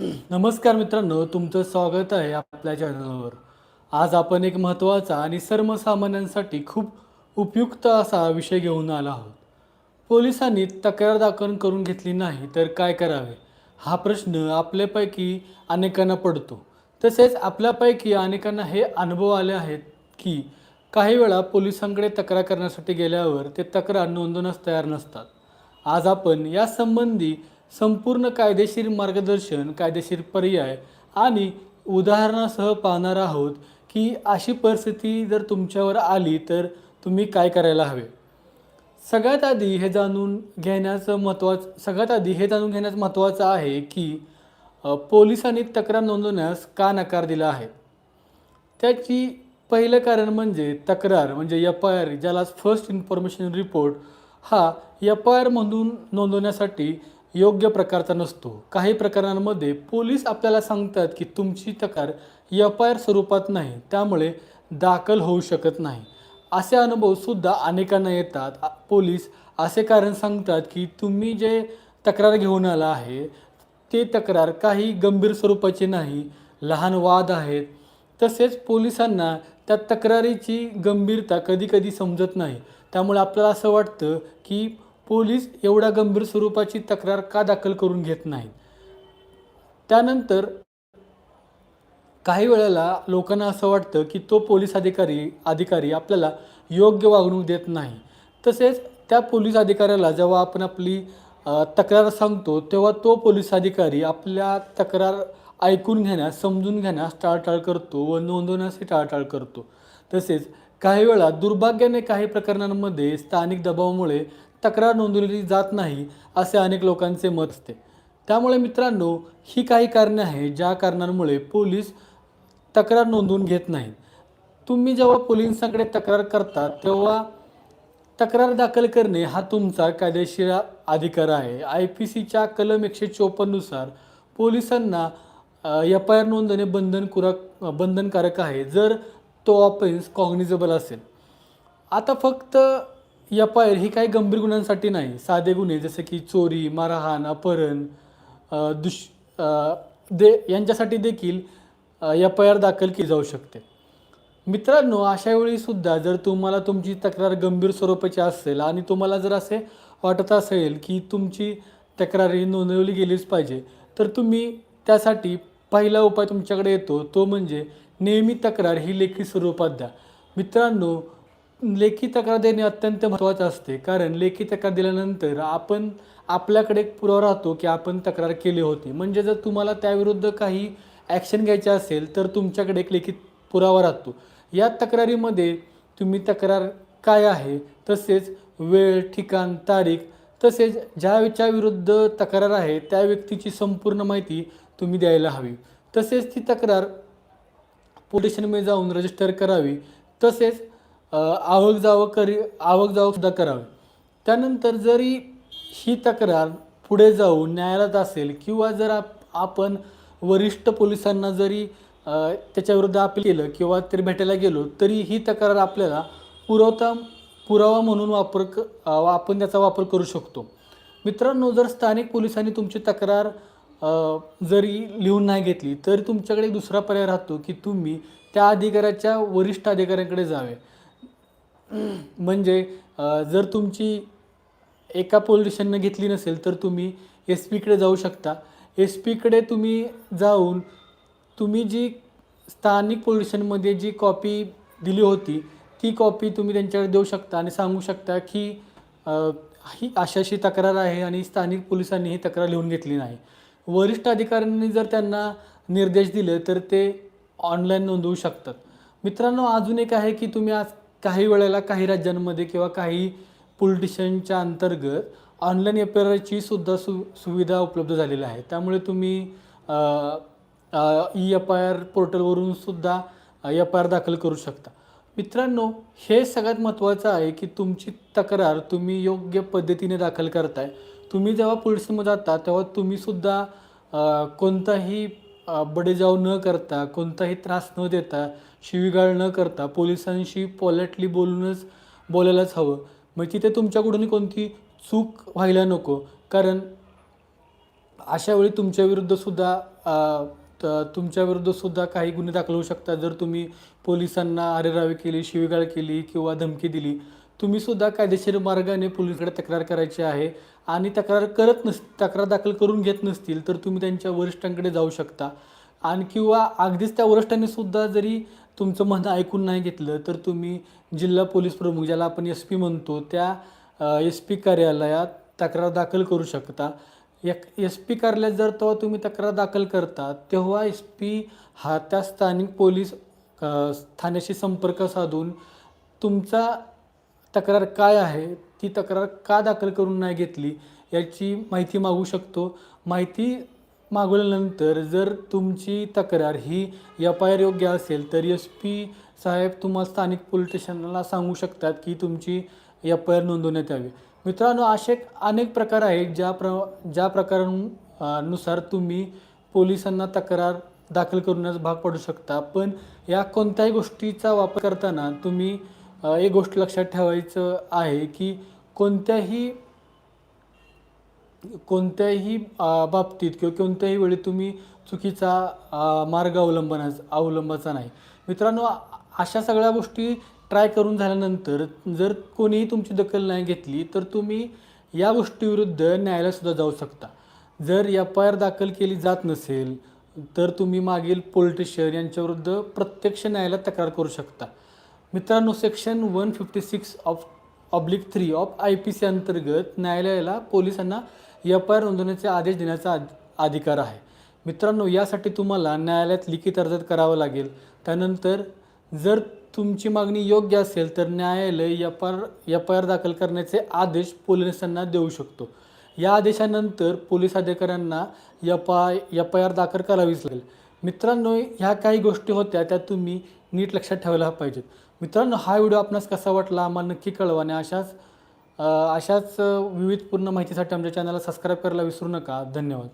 नमस्कार मित्रांनो तुमचं स्वागत आहे आपल्या चॅनलवर. आज आपण एक महत्त्वाचा आणि सर्वसामान्यांसाठी खूप उपयुक्त असा विषय घेऊन आला आहोत. पोलिसांनी तक्रार दाखल करून घेतली नाही तर काय करावे? हा प्रश्न आपल्यापैकी अनेकांना पडतो. तसेच आपल्यापैकी अनेकांना हे अनुभव आले आहेत की काही वेळा पोलिसांकडे तक्रार करण्यासाठी गेल्यावर ते तक्रार नोंदवण्यास तयार नसतात. आज आपण यासंबंधी संपूर्ण कायदेशीर मार्गदर्शन कायदेशीर पर्याय आणि उदाहरणासह पाहणार आहोत की अशी परिस्थिती जर तुमच्यावर आली तर तुम्ही काय करायला हवे? सगळ्यात आधी हे जाणून घेण्याचं महत्त्वाचं सगळ्यात आधी हे जाणून घेण्याचं महत्त्वाचं आहे की पोलिसांनी तक्रार नोंदवण्यास का नकार दिला आहे? त्याची पहिलं कारण म्हणजे तक्रार म्हणजे एफ आय आर ज्याला फर्स्ट इन्फॉर्मेशन रिपोर्ट हा एफ आय आरमधून नोंदवण्यासाठी योग्य प्रकारचा नसतो. काही प्रकरणांमध्ये पोलीस आपल्याला सांगतात की तुमची तक्रार एफ आय आर स्वरूपात नाही त्यामुळे दाखल होऊ शकत नाही. असे अनुभवसुद्धा अनेकांना येतात. पोलीस असे कारण सांगतात की तुम्ही जे तक्रार घेऊन आला आहे ते तक्रार काही गंभीर स्वरूपाची नाही लहान वाद आहेत. तसेच पोलिसांना त्या तक्रारीची गंभीरता कधीकधी समजत नाही. त्यामुळे आपल्याला असं वाटतं की पोलीस एवढ्या गंभीर स्वरूपाची तक्रार का दाखल करून घेत नाहीत? त्यानंतर काही वेळेला लोकांना असं वाटतं की तो पोलीस अधिकारी अधिकारी आपल्याला योग्य वागणूक देत नाही. तसेच त्या पोलीस अधिकाऱ्याला जेव्हा आपण आपली तक्रार सांगतो तेव्हा तो पोलीस अधिकारी आपल्या तक्रार ऐकून घेण्यास समजून घेण्यास टाळटाळ करतो व नोंदवण्यासही टाळटाळ करतो. तसेच काही वेळा दुर्भाग्याने काही प्रकरणांमध्ये स्थानिक दबावामुळे तक्रार नोंदवली जात नाही असे अनेक लोकांचे मत असते. त्यामुळे मित्रांनो ही काही कारणे आहेत ज्या कारणांमुळे पोलीस तक्रार नोंदवून घेत नाहीत. तुम्ही जेव्हा पोलिसांकडे तक्रार करता तेव्हा तक्रार दाखल करणे हा तुमचा कायदेशीर अधिकार आहे. आय पी सीच्या कलम एकशे चोपन्ननुसार पोलिसांना एफ आय आर नोंदणे बंधनकुरक बंधनकारक आहे जर तो ऑफेन्स कॉग्निजेबल असेल. आता फक्त एफ आर ही काही गंभीर गुन्ह्यांसाठी नाही. साधे गुन्हे जसे की चोरी मारहाण अपहरण दुष दे यांच्यासाठी देखील एफ आय आर दाखल केली जाऊ शकते. मित्रांनो अशा वेळीसुद्धा जर तुम्हाला तुमची तक्रार गंभीर स्वरूपाची असेल आणि तुम्हाला जर असे वाटत असेल की तुमची तक्रार ही नोंदवली गेलीच पाहिजे तर तुम्ही त्यासाठी पहिला उपाय तुमच्याकडे येतो. तो म्हणजे नेहमी तक्रार ही लेखी स्वरूपात द्या. मित्रांनो लेखी तक्रार देणे अत्यंत महत्त्वाचं असते. कारण लेखी तक्रार दिल्यानंतर आपण आपल्याकडे एक पुरावा राहतो की आपण तक्रार केली होती. म्हणजे जर तुम्हाला त्याविरुद्ध काही ॲक्शन घ्यायचे असेल तर तुमच्याकडे एक लेखी पुरावा राहतो. या तक्रारीमध्ये तुम्ही तक्रार काय आहे? तसेच वेळ ठिकाण तारीख तसेच ज्याच्या विरुद्ध तक्रार आहे त्या व्यक्तीची संपूर्ण माहिती तुम्ही द्यायला हवी. तसेच ती तक्रार पोलीस स्टेशनमध्ये जाऊन रजिस्टर करावी. तसेच आवक जावक करी आवक जावकसुद्धा करावी. त्यानंतर जरी ही तक्रार पुढे जाऊन न्यायालयात असेल किंवा जर आप आपण वरिष्ठ पोलिसांना जरी त्याच्याविरुद्ध अपील केलं किंवा तरी भेटायला गेलो तरी ही तक्रार आपल्याला पुरवता पुरावा म्हणून वापर क आपण त्याचा वापर करू शकतो. मित्रांनो जर स्थानिक पोलिसांनी तुमची तक्रार जरी लिहून नाही घेतली तरी तुमच्याकडे एक दुसरा पर्याय राहतो की तुम्ही त्या अधिकाऱ्याच्या वरिष्ठ अधिकाऱ्यांकडे जावे. म्हणजे जर तुमची एका पोलिशननं घेतली नसेल तर तुम्ही एस पीकडे जाऊ शकता. एस पीकडे तुम्ही जाऊन तुम्ही जी स्थानिक पोलिशनमध्ये जी कॉपी दिली होती ती कॉपी तुम्ही त्यांच्याकडे देऊ शकता आणि सांगू शकता की ही अशाशी अशी तक्रार आहे आणि स्थानिक पोलिसांनी ही तक्रार लिहून घेतली नाही. वरिष्ठ अधिकाऱ्यांनी जर त्यांना निर्देश दिले तर ते ऑनलाईन नोंदवू शकतात. मित्रांनो अजून एक आहे की तुम्ही आज काही वेळेला काही राज्यांमध्ये किंवा काही पोलिटिशियनच्या अंतर्गत ऑनलाईन एफ सुद्धा सु सुविधा उपलब्ध झालेली आहे त्यामुळे तुम्ही ई एफ आय आर पोर्टलवरून सुद्धा एफ आय आर दाखल करू शकता. मित्रांनो हे सगळ्यात महत्त्वाचं आहे की तुमची तक्रार तुम्ही योग्य पद्धतीने दाखल करताय. तुम्ही जेव्हा पोलिसमध्ये जाता तेव्हा तुम्हीसुद्धा कोणताही बडेजाव न करता कोणताही त्रास न देता शिवीगाळ न करता पोलिसांशी पॉलेटली बोलूनच बोलायलाच हवं. मग तिथे तुमच्याकडून कोणती चूक व्हायला नको. कारण अशा वेळी तुमच्या विरुद्ध काही गुन्हे दाखल होऊ शकतात. जर तुम्ही पोलिसांना अरेरावी केली शिवीगाळ केली किंवा धमकी दिली तुम्हीसुद्धा कायदेशीर मार्गाने पोलिसकडे तक्रार करायची आहे आणि तक्रार करत नस तक्रार दाखल करून घेत नसतील तर तुम्ही त्यांच्या वरिष्ठांकडे जाऊ शकता. आणि किंवा अगदीच त्या वरिष्ठांनी सुद्धा जरी तुमचं म्हणणं ऐकून नाही घेतलं तर तुम्ही जिल्हा पोलीस प्रमुख ज्याला आपण एस पी म्हणतो त्या एस पी कार्यालयात तक्रार दाखल करू शकता. एक एस पी कार्यालयात जर तेव्हा तुम्ही तक्रार दाखल करता तेव्हा एस पी हा त्या स्थानिक पोलीस ठाण्याशी संपर्क साधून तुमचा तक्रार काय आहे? ती तक्रार का दाखल करून नाही घेतली याची माहिती मागू शकतो. माहिती मागवल्यानंतर जर तुमची तक्रार ही एफ आय आर योग्य असेल तर एस पी साहेब तुम्हाला स्थानिक पोलीस स्टेशनला सांगू शकतात की तुमची एफ आय आर नोंदवण्यात यावी. मित्रांनो असे अनेक प्रकार आहेत ज्या प्र ज्या प्रकारानुसार तुम्ही पोलिसांना तक्रार दाखल करण्यास भाग पडू शकता. पण या कोणत्याही गोष्टीचा वापर करताना तुम्ही एक गोष्ट लक्षात ठेवायचं आहे की कोणत्याही कोणत्याही बाबतीत किंवा कोणत्याही वेळी तुम्ही चुकीचा मार्ग अवलंबनाचा अवलंबाचा नाही. मित्रांनो अशा सगळ्या गोष्टी ट्राय करून झाल्यानंतर जर कोणीही तुमची दखल नाही घेतली तर तुम्ही या गोष्टीविरुद्ध न्यायालयातसुद्धा जाऊ शकता. जर एफ आय आर दाखल केली जात नसेल तर तुम्ही मागील पोलिटिशियन यांच्याविरुद्ध प्रत्यक्ष न्यायालयात तक्रार करू शकता. मित्रांनो section one fifty six of oblique three of I P C अंतर्गत न्यायालयाला पोलिसांना एफ आय आर नोंदवण्याचे आदेश देण्याचा अधिकार आहे. मित्रांनो यासाठी तुम्हाला न्यायालयात लिखित अर्जात करावा लागेल. त्यानंतर जर तुमची मागणी योग्य असेल तर न्यायालय F R F I R दाखल करण्याचे आदेश पोलिसांना देऊ शकतो. या आदेशानंतर पोलीस अधिकाऱ्यांना F I F I R दाखल करावीच लागेल. मित्रांनो ह्या काही गोष्टी होत्या त्या तुम्ही नीट लक्षात ठेवायला पाहिजेत. मित्रांनो हा व्हिडिओ आपणास कसा वाटला आम्हाला नक्की कळवा आणि अशाच अशाच विविध विविधपूर्ण माहितीसाठी आमच्या चॅनलला सबस्क्राईब करायला विसरू नका. धन्यवाद.